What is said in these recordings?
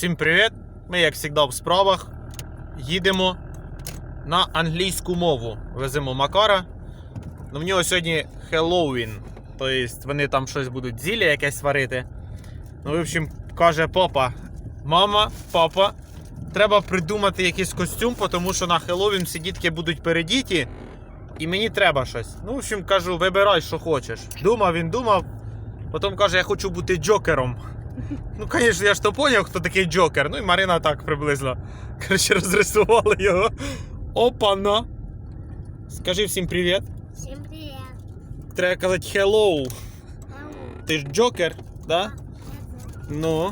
Всім привіт! Ми, як завжди, в справах. Їдемо на англійську мову. Веземо Макара. Ну, в нього сьогодні Хеллоуін. Тобто вони там щось будуть зілля якесь варити. Ну, в общем, каже папа: Мама, папа, треба придумати якийсь костюм, тому що на Хеллоуін всі дітки будуть передіті. І мені треба щось. Ну, в общем, кажу, вибирай, що хочеш. Думав, він думав. Потім каже, я хочу бути джокером. Ну, звісно, я ж то поняв, хто такий Джокер. Ну і Марина так приблизно. Коротше, розрисували його. Опа-на. Скажи всім привіт. Всем привет. Треба казати hello. Ти ж Джокер, да? Ну,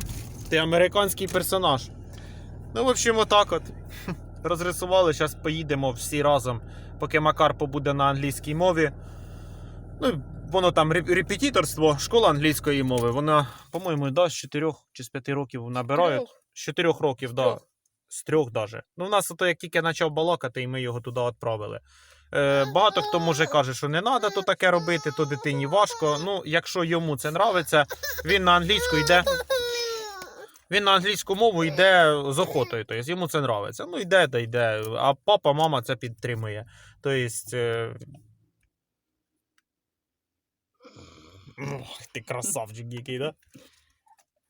ти американський персонаж. Ну, в общем, отак от. Розрисували, зараз поїдемо всі разом, поки Макар побуде на англійській мові. Ну, воно там реп- репетиторство, школа англійської мови. Вона, по-моєму, да, з 4 чи з 5 років набирає. Трьох. З 4 років, да. Трьох. З трьох даже. Ну, в нас ото як тільки почав балакати, і ми його туди відправили. Е, багато хто може каже, що не треба то таке робити, то дитині важко. Ну, якщо йому це нравиться, він на англійську йде. Він на англійську мову йде з охотою, тобто йому це нравиться. Ну, йде, да йде. А папа, мама це підтримує. Тобто. Е... Ох, ти красавчик який, да?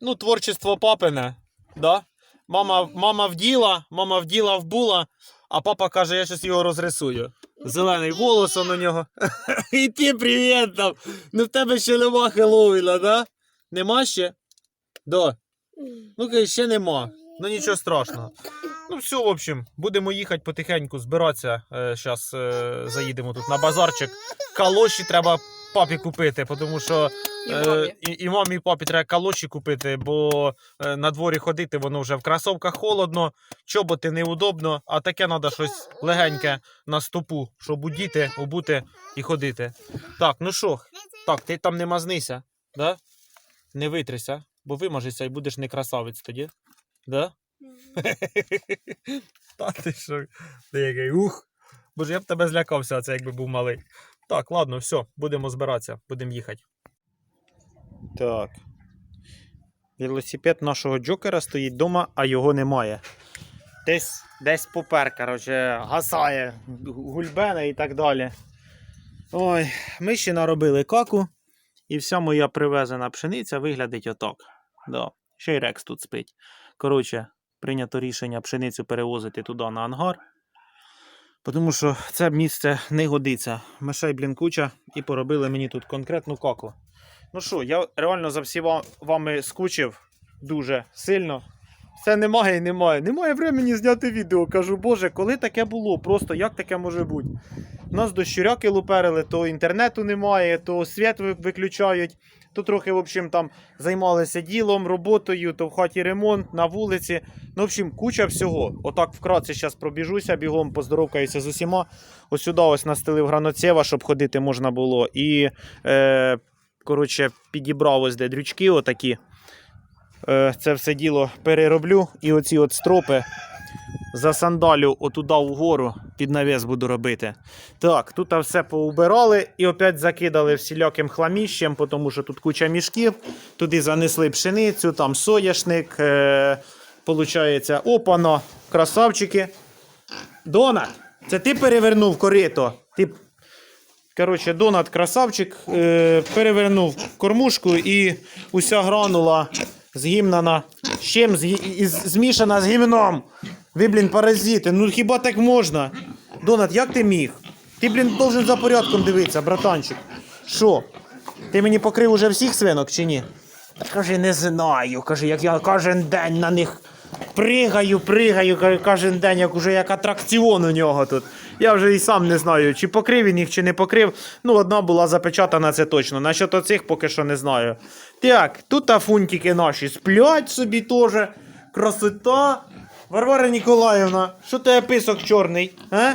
Ну, творчество папине, да? Мама, мама вділа, мама вділа вбула, а папа каже, я щось його розрисую. Зелений волос у нього. І ти привіт там. Ну в тебе ще нема Хеллоуіна, да? Нема ще? Да. Ну, ще нема. Ну нічого страшного. Ну, все, в общем, будемо їхати потихеньку, збиратися. Зараз е, заїдемо тут на базарчик. Калоші треба папі купити, тому що І е, мамі. і, і мамі і папі треба калоші купити, бо е, на дворі ходити воно вже в кросовках холодно, чоботи неудобно, а таке треба щось легеньке на стопу, щоб удіти, обути і ходити. Так, ну що, так, ти там не мазнися, да? Не витрися, бо вимажешся і будеш не красавець тоді. Да? Та ти що, ти який ух. Боже, я б тебе злякався, це якби був малий. Так, ладно, все, будемо збиратися, будемо їхати. Так. Велосипед нашого Джокера стоїть вдома, а його немає. Десь, десь попер, коротше, гасає, гульбена і так далі. Ой, ми ще наробили каку, і вся моя привезена пшениця виглядить отак. Да. Ще й Рекс тут спить. Коротше, прийнято рішення пшеницю перевозити туди на ангар. Тому що це місце не годиться. Мишей, блінкуча і поробили мені тут конкретну каку. Ну що, я реально за всіма вами скучив дуже сильно. Все немає немає. Немає времени зняти відео. Кажу, боже, коли таке було? Просто як таке може бути? Нас дощуряки луперили, то інтернету немає, то світ виключають, то трохи, в общем, там займалися ділом, роботою, то в хаті ремонт, на вулиці. Ну, в общем, куча всього. Отак вкратце зараз пробіжуся, бігом поздоровкаюся з усіма. Ось сюди ось настелив граноцева, щоб ходити можна було. І, е, коротше, підібрав ось де дрючки отакі. Е, це все діло перероблю. І оці от стропи засандалю отуда вгору, під навіс буду робити. Так, тут все поубирали і опять закидали всіляким хламіщем, тому що тут куча мішків. Туди занесли пшеницю, там соняшник. Е, получається, опано, красавчики. Донат, це ти перевернув корито. Ти... Коротше, Донат красавчик е, перевернув кормушку і уся гранула згімнана. З чим? Змішана з гімном. Ви, блін, паразити. Ну хіба так можна? Донат, як ти міг? Ти, блін, должен за порядком дивитися, братанчик. Що? Ти мені покрив уже всіх свинок чи ні? Кажи, не знаю. Каже, як я кожен день на них пригаю, пригаю, кожен день, як уже як атракціон у нього тут. Я вже і сам не знаю, чи покрив він їх, чи не покрив. Ну, одна була запечатана, це точно. Насчет оцих поки що не знаю. Так, тут фунтики наші сплять собі теж. Красота. Варвара Ніколаївна, що тебе писок чорний? А?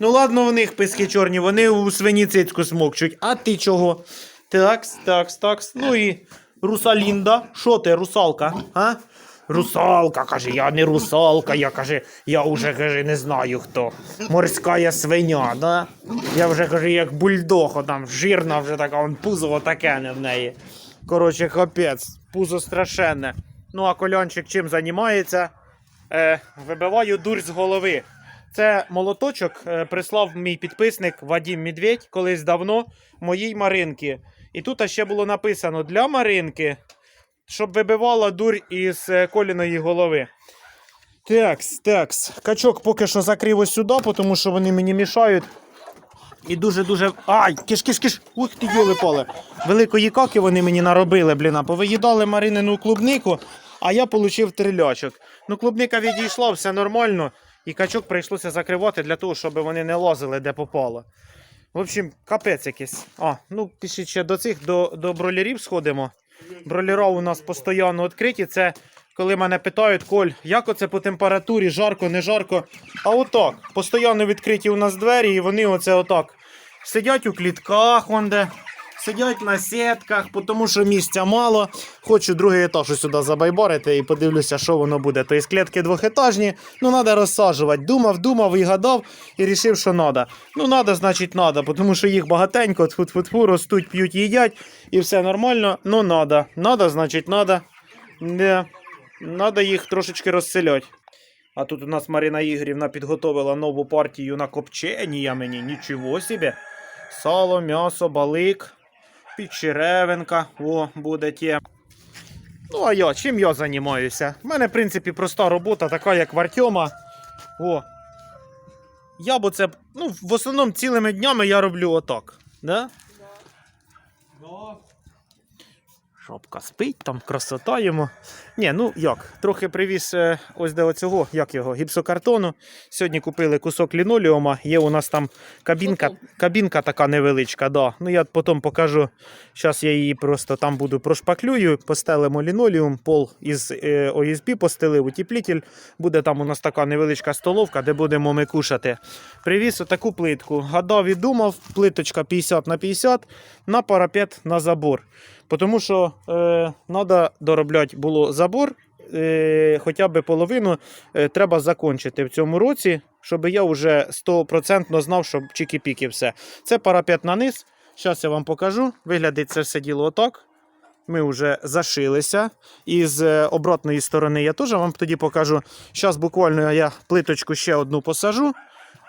Ну ладно, в них писки чорні, вони у свині цицьку смокчуть. А ти чого? Такс, такс, такс. Ну і Русалінда. Що ти, русалка? А? Русалка, каже, я не русалка, я каже, я вже каже, не знаю хто. Морська свиня, да? Я вже каже, як бульдог, там жирна вже така, он пузо таке не в неї. Коротше, капець, пузо страшенне. Ну а колянчик чим займається? Е, вибиваю дурь з голови. Це молоточок е, прислав мій підписник Вадім Медведь колись давно моїй Маринки. І тут ще було написано для Маринки, щоб вибивала дурь із е, коліної голови. Такс, такс. Качок поки що закрив ось сюди, тому що вони мені мішають. І дуже-дуже. Ай, киш, киш, киш. Ух ти, йоли поле. Великої каки вони мені наробили, блін. А повиїдали Маринину клубнику, а я отримав трилячок. Ну, клубника відійшла, все нормально. І качок прийшлося закривати для того, щоб вони не лазили де попало. В общем, капець якийсь. А, ну пішли ще до цих, до, до бролерів сходимо. Бролера у нас постійно відкриті. Це коли мене питають, Коль, як оце по температурі, жарко, не жарко. А отак. Постійно відкриті у нас двері, і вони оце отак. Сидять у клітках, онде, сидять на сітках, тому що місця мало. Хочу другий етаж сюди забайбарити і подивлюся, що воно буде. Тобто клітки двохетажні, ну треба розсаджувати. Думав, думав і гадав, і рішив, що треба. Ну, треба, значить, треба, тому що їх багатенько, тфу-тфу-тфу, ростуть, п'ють, їдять, і все нормально. Ну, треба. Треба, значить, треба. Не. Надо їх трошечки розселять. А тут у нас Марина Ігорівна підготовила нову партію на копчення мені. Нічого собі. Сало, м'ясо, балик, підчеревинка. О, буде ті. Ну, а я, чим я займаюся? У мене, в принципі, проста робота, така, як в Артема. О. Я б це. Ну, в основному цілими днями я роблю отак. Да? Шопка спить, там красота йому. Ні, ну як, трохи привіз е, ось до оцього, як його, гіпсокартону. Сьогодні купили кусок лінолеума. Є у нас там кабінка, кабінка така невеличка. Да. Ну я потім покажу. Зараз я її просто там буду прошпаклюю, постелимо лінолеум, пол із е, ОСБ постелив, утеплитель. Буде там у нас така невеличка столовка, де будемо ми кушати. Привіз отаку плитку. Гадав і думав, плиточка 50 на 50 на парапет на забор. Тому що треба доробляти було забор, е, хоча б половину е, треба закінчити в цьому році, щоб я вже 100% знав, що чики-піки все. Це парапет на низ. Зараз я вам покажу. Виглядить це все діло отак. Ми вже зашилися. І з е, обратної сторони я теж вам тоді покажу. Зараз буквально я плиточку ще одну посажу.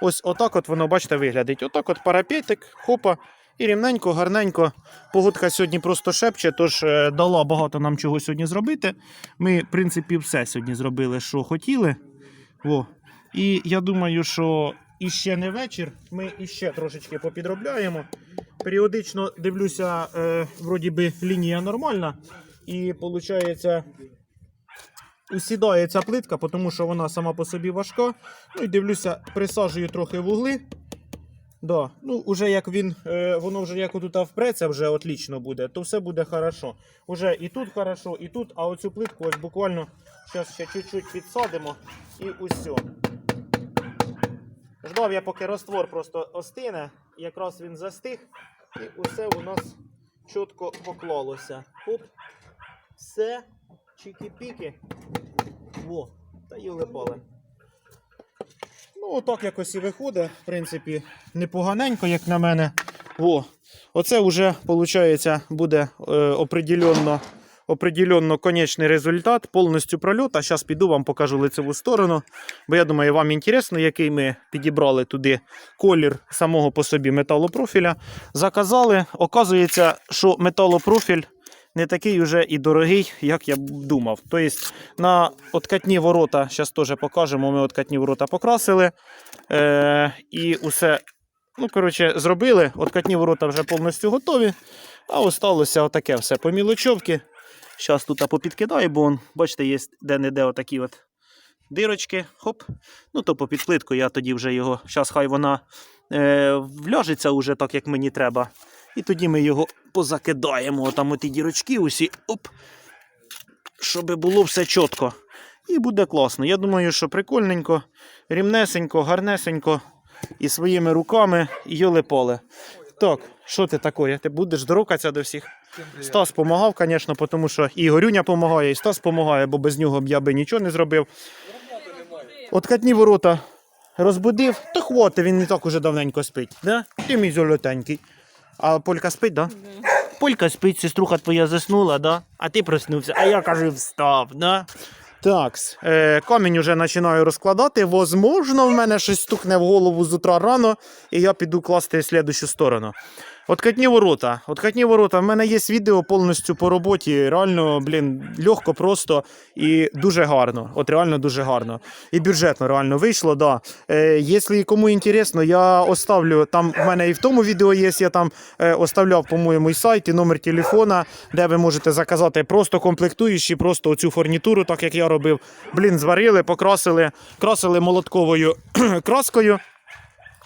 Ось отак от воно, бачите, виглядить. Отак от парапетик, хопа. І рівненько, гарненько. Погодка сьогодні просто шепче, тож е, дала багато нам чого сьогодні зробити. Ми, в принципі, все сьогодні зробили, що хотіли. О. І я думаю, що іще не вечір. Ми іще трошечки попідробляємо. Періодично дивлюся, е, вроді би лінія нормальна. І виходить, усідає ця плитка, тому що вона сама по собі важка. Ну і дивлюся, присаджую трохи вугли. Да. Ну, уже як він, е, воно вже як отут впреться, вже отлично буде, то все буде хорошо. Уже і тут хорошо, і тут, а оцю плитку ось буквально зараз ще чуть-чуть підсадимо і усьо. Ждав я, поки роствор просто остине, якраз він застиг, і усе у нас чітко поклалося. Хоп, все, чики-піки. Во, та йоли пале. Ну, отак якось і виходить, в принципі, непоганенько, як на мене. О, оце вже, виходить, буде е, определенно, определенно конечний результат, повністю прольот. А зараз піду вам покажу лицеву сторону. Бо я думаю, вам інтересно, який ми підібрали туди колір самого по собі металопрофіля. Заказали. Оказується, що металопрофіль не такий уже і дорогий, як я думав. Тобто на откатні ворота, зараз теж покажемо, ми откатні ворота покрасили. Е, і усе, ну, коротше, зробили. Откатні ворота вже повністю готові. А осталося отаке все по мілочовки. Зараз тут попідкидаю, бо он, бачите, є де-не-де отакі от дирочки. Хоп. Ну, то по підплитку я тоді вже його. Зараз хай вона е, вляжеться уже так, як мені треба. І тоді ми його позакидаємо. Там оті дірочки усі. Оп. Щоб було все чітко. І буде класно. Я думаю, що прикольненько, рівнесенько, гарнесенько. І своїми руками йоли поле. Так, що ти таке? Ти будеш здоровкатися до всіх? Стас допомагав, звісно, тому що і Горюня допомагає, і Стас допомагає, бо без нього б я би нічого не зробив. Откатні ворота розбудив, то хвоти, він не так уже давненько спить. Да? Ти мій золотенький. А Полька спить, так? Да? Полька спить, сеструха твоя заснула, да? А ти проснувся, а я кажу, встав, да? Так, е, камінь уже починаю розкладати. Возможно, в мене щось стукне в голову з утра рано, і я піду класти в слідущу сторону. Откатні ворота. Откатні ворота. В мене є відео повністю по роботі. Реально, блін, легко, просто і дуже гарно. От реально дуже гарно. І бюджетно реально вийшло, да. Е, якщо кому інтересно, я оставлю там. В мене і в тому відео є. Я там е, оставляв, по-моєму, і сайт, і номер телефона, де ви можете заказати просто комплектуючі, просто оцю фурнітуру, так як я робив. Блін, зварили, покрасили, красили молотковою краскою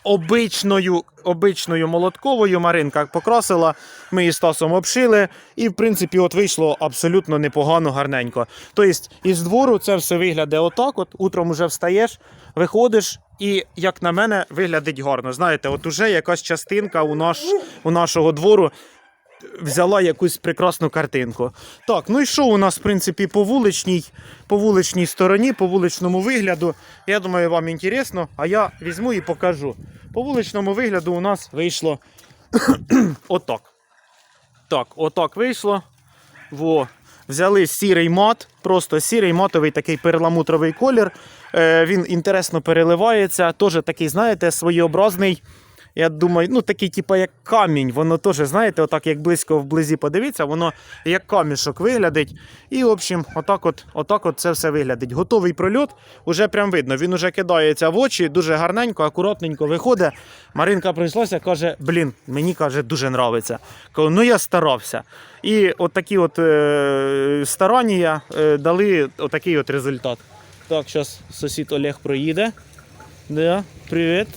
обичною, обичною молотковою Маринка покрасила, ми її Стасом обшили, і в принципі от вийшло абсолютно непогано, гарненько. Тобто із двору це все виглядає отак. От утром уже встаєш, виходиш. І, як на мене, виглядить гарно. Знаєте, от уже якась частинка у, наш, у нашого двору взяла якусь прекрасну картинку. Так, ну і що у нас, в принципі, по вуличній, по вуличній стороні, по вуличному вигляду. Я думаю, вам інтересно, а я візьму і покажу. По вуличному вигляду у нас вийшло отак. Так, отак вийшло. Во. Взяли сірий мат, просто сірий матовий такий перламутровий колір. Е, він інтересно переливається. Теж такий, знаєте, своєобразний. Я думаю, ну такий, типу, як камінь. Воно теж, знаєте, отак як близько вблизі подивитися, воно як камішок виглядить. І, в общем, отак от, отак от це все виглядить. Готовий прольот, уже прям видно. Він уже кидається в очі, дуже гарненько, акуратненько виходить. Маринка прийшлося, каже: блін, мені каже, дуже нравиться. Кажу, ну я старався. І от такі от е, старання е, дали отакий от результат. Так, зараз сусід Олег проїде. Да, привіт.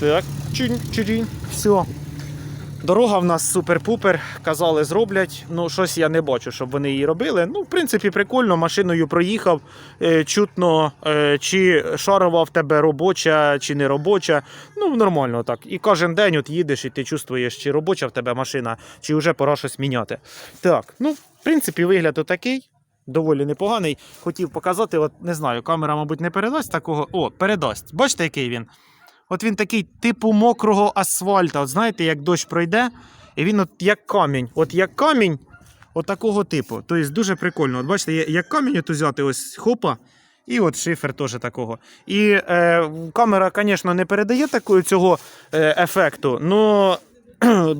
Так, чинь, все. Дорога в нас супер-пупер. Казали, зроблять. Ну, щось я не бачу, щоб вони її робили. Ну, в принципі, прикольно, машиною проїхав. Е, чутно, е, чи шарова в тебе робоча, чи не робоча. Ну, нормально так. І кожен день от їдеш і ти чувствуєш, чи робоча в тебе машина, чи вже пора щось міняти. Так, ну, в принципі, вигляд отакий. Доволі непоганий. Хотів показати, от не знаю, камера, мабуть, не передасть такого. О, передасть. Бачите, який він? От він такий типу мокрого асфальта. От знаєте, як дощ пройде, і він от як камінь. От як камінь, от такого типу. Тобто дуже прикольно. От бачите, як камінь от взяти, ось хопа. І от шифер теж такого. І е, камера, звісно, не передає такого цього е, ефекту, але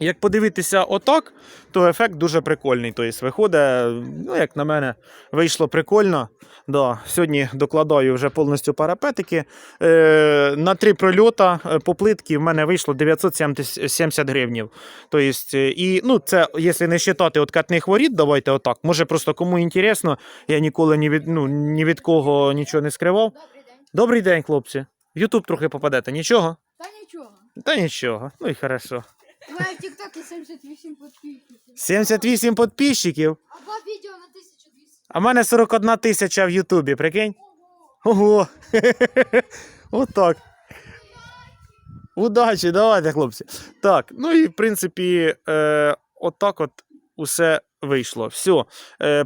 як подивитися отак, то ефект дуже прикольний. Тобто виходить, ну, як на мене, вийшло прикольно. Да, сьогодні докладаю вже повністю парапетики. Е, на три прольота е, по плитки в мене вийшло 970 гривнів. Тобто, е, і, ну, це, якщо не вважати откатних воріт, давайте отак. Може, просто кому інтересно, я ніколи ні від, ну, ні від кого нічого не скривав. Добрий день. Добрий день, хлопці. В Ютуб трохи попадете. Нічого? Та нічого. Та нічого. Ну і хорошо. Мене в Тіктокі 78 підписників. 78 підписчиків. А відео на 1200. А в мене 41 тисяча в Ютубі, прикинь? Ого. Отак. Удачі, давайте, хлопці. Так, ну і в принципі, е, отак от усе вийшло. Все.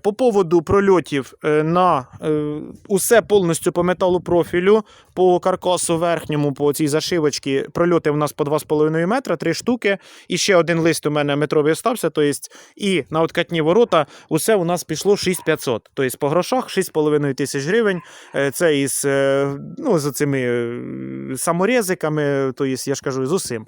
По поводу прольотів е, на е, усе повністю по металопрофілю, по каркасу верхньому, по цій зашивочці. Прольоти у нас по 2,5 метра, три штуки. І ще один лист у мене метровий остався. То есть, і на откатні ворота усе у нас пішло 6500. Тобто по грошах 6,5 тисяч гривень. Е, Це із ну, з цими саморезиками, то есть, я ж кажу, з усім.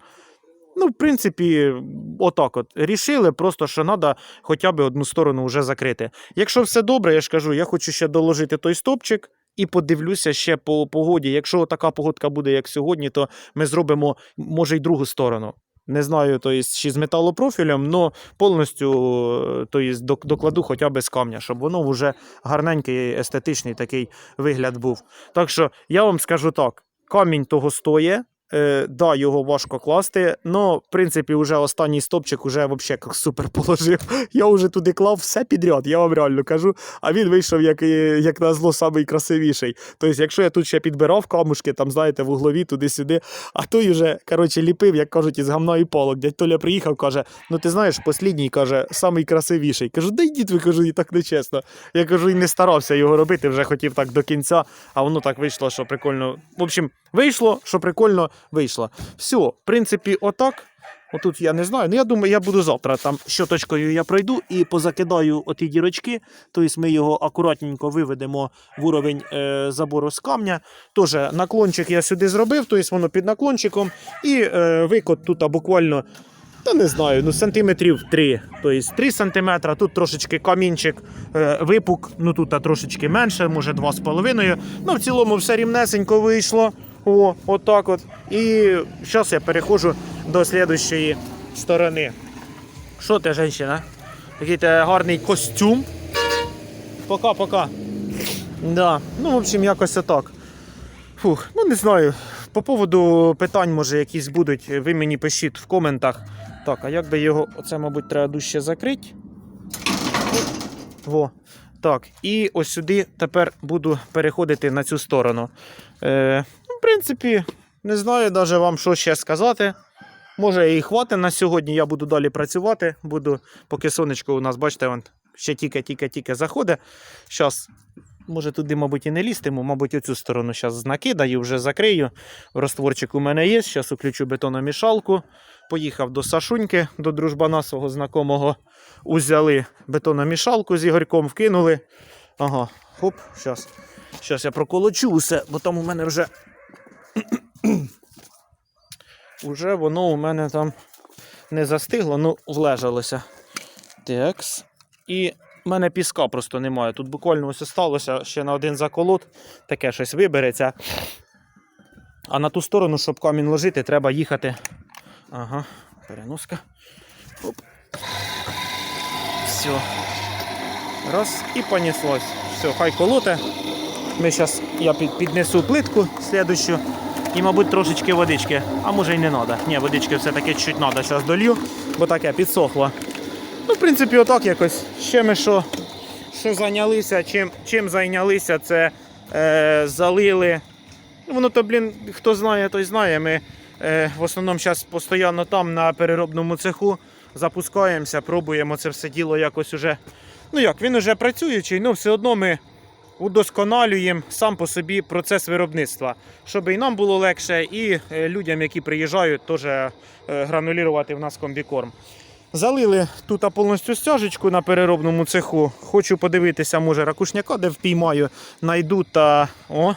Ну, в принципі, отак от. Рішили просто, що треба хоча б одну сторону вже закрити. Якщо все добре, я ж кажу, я хочу ще доложити той стопчик. І подивлюся ще по погоді. Якщо така погодка буде, як сьогодні, то ми зробимо, може, й другу сторону. Не знаю, то есть, чи з металопрофілем, але повністю то есть, докладу хоча б з камня, щоб воно вже гарненький, естетичний такий вигляд був. Так що я вам скажу так: камінь того стоє. Е, да, його важко класти, але в принципі вже останній стопчик уже вообще як супер положив. Я вже туди клав все підряд, я вам реально кажу. А він вийшов як, як на зло самий красивіший. Тобто, якщо я тут ще підбирав камушки, там знаєте, в углові туди-сюди, а той вже коротше ліпив, як кажуть, із гамна і палок. Дядь Толя приїхав, каже: ну ти знаєш, послідній каже, самий красивіший. Кажу, да йдіть ви кажу, і так нечесно. Я кажу, і не старався його робити, вже хотів так до кінця, а воно так вийшло, що прикольно. В общем, вийшло, що прикольно вийшло. Все, в принципі, отак. Отут я не знаю. Ну я думаю, я буду завтра там щоточкою я пройду і позакидаю оті дірочки. Тобто ми його акуратненько виведемо в уровень е, забору з камня. Теж наклончик я сюди зробив, тобто воно під наклончиком. І е, викот тут буквально. Та не знаю, ну сантиметрів 3. Тобто 3 сантиметра, тут трошечки камінчик е, випук, ну тут трошечки менше, може 2,5. Ну в цілому все рівнесенько вийшло. О, отак от. І зараз я переходжу до слідущої сторони. Що ти, жінка? Ти гарний костюм. Пока-пока. Да. Ну, в общем, якось отак. Фух, ну не знаю. По поводу питань, може, якісь будуть, ви мені пишіть в коментах. Так, а як би його, оце, мабуть, треба дужче закрити. Во. Так, і ось сюди тепер буду переходити на цю сторону. Е, принципі, не знаю навіть вам, що ще сказати. Може і хватить на сьогодні, я буду далі працювати. Буду, поки сонечко у нас, бачите, вон, ще тільки-тільки-тільки заходить. Зараз, може, туди, мабуть, і не лізтиму, мабуть, оцю сторону зараз накидаю, вже закрию. Розтворчик у мене є. Зараз включу бетономішалку. Поїхав до Сашуньки, до дружбана свого знакомого. Узяли бетономішалку з Ігорьком, вкинули. Ага, хоп, зараз. Зараз я проколочу усе, бо там у мене вже. Уже воно у мене там не застигло, ну влежалося. Такс. І в мене піска просто немає. Тут буквально ось осталося ще на один заколот, таке щось вибереться. А на ту сторону, щоб камінь ложити, треба їхати. Ага, переноска. Оп. Все. Раз і понеслось. Все, хай колоте. Ми зараз я піднесу плитку слідущу і, мабуть, трошечки водички. А може й не треба. Ні, водички все-таки чуть треба. Зараз долью, бо таке підсохло. Ну, в принципі, отак якось. Ще ми що, що зайнялися, чим, чим зайнялися, це е, залили. Ну, воно то, блін, хто знає, той знає. Ми е, в основному зараз постійно там на переробному цеху запускаємося, пробуємо це все діло якось уже. Ну як, він уже працюючий, але все одно ми удосконалюємо сам по собі процес виробництва, щоб і нам було легше, і е, людям, які приїжджають, теж е, гранулірувати в нас комбікорм. Залили тут повністю стяжечку на переробному цеху. Хочу подивитися, може, ракушняка, де впіймаю, найду та. О,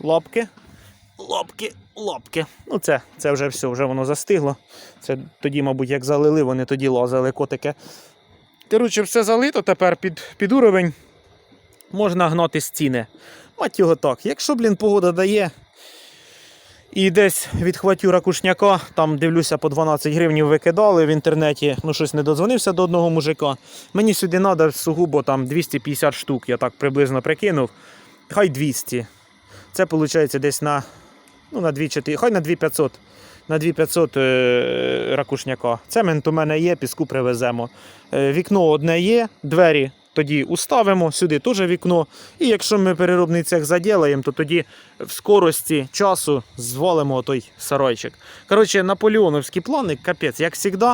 лапки. Лапки, лапки. Ну, це, це вже все, вже воно застигло. Це тоді, мабуть, як залили, вони тоді лазили котики. Коротше, все залито тепер під, під уровень. Можна гнати стіни. Мать його так. Якщо, блін, погода дає. І десь відхватю ракушняка, там дивлюся, по 12 гривень викидали в інтернеті. Ну, щось не додзвонився до одного мужика. Мені сюди треба сугубо там 250 штук, я так приблизно прикинув. Хай 200. Це виходить десь на, ну, на 2400, хай на 2500. На 2500 е, ракушняка. Цемент у мене є, піску привеземо. Е, вікно одне є, двері тоді уставимо, сюди теж вікно. І якщо ми переробний цех заділаємо, то тоді в скорості часу звалимо той сарайчик. Коротше, наполеоновські плани, капець, як завжди.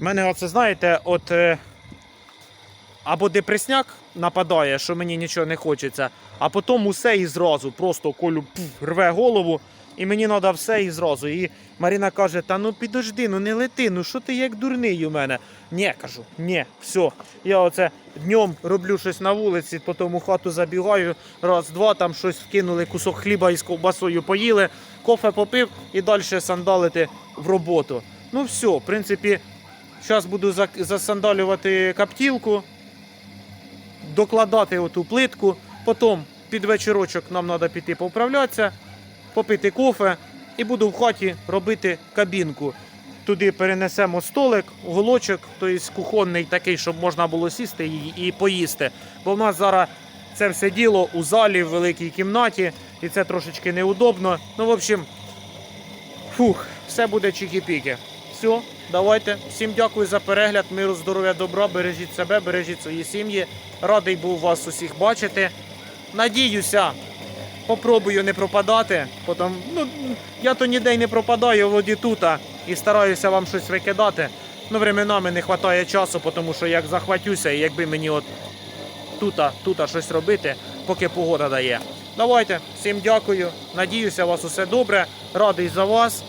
У мене, оце, знаєте, от. Е, або депресняк нападає, що мені нічого не хочеться, а потім усе і зразу. Просто колю пф, рве голову, і мені треба все і зразу. І Маріна каже: Та ну підожди, ну не лети, ну що ти як дурний у мене? Ні, кажу, ні, все. Я оце днем роблю щось на вулиці, потім у хату забігаю, раз, два, там щось вкинули, кусок хліба із ковбасою поїли, кофе попив і далі сандалити в роботу. Ну все, в принципі, зараз буду засандалювати каптілку докладати оту плитку. Потім під вечірочок нам треба піти поправлятися, попити кофе і буду в хаті робити кабінку. Туди перенесемо столик, уголочок, тобто кухонний такий, щоб можна було сісти і поїсти. Бо в нас зараз це все діло у залі, в великій кімнаті, і це трошечки неудобно. Ну, в общем, фух, все буде чікі-піки. Все, давайте. Всім дякую за перегляд. Миру, здоров'я, добра. Бережіть себе, бережіть свої сім'ї. Радий був вас усіх бачити. Надіюся, попробую не пропадати. Потім, ну, я то ніде й не пропадаю, воді тута і стараюся вам щось викидати. Ну, временами не вистачає часу, тому що як захватюся, і якби мені от тута, тута щось робити, поки погода дає. Давайте, всім дякую. Надіюся, у вас усе добре. Радий за вас.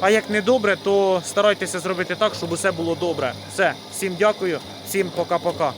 А як не добре, то старайтеся зробити так, щоб усе було добре. Все, всім дякую, всім пока-пока.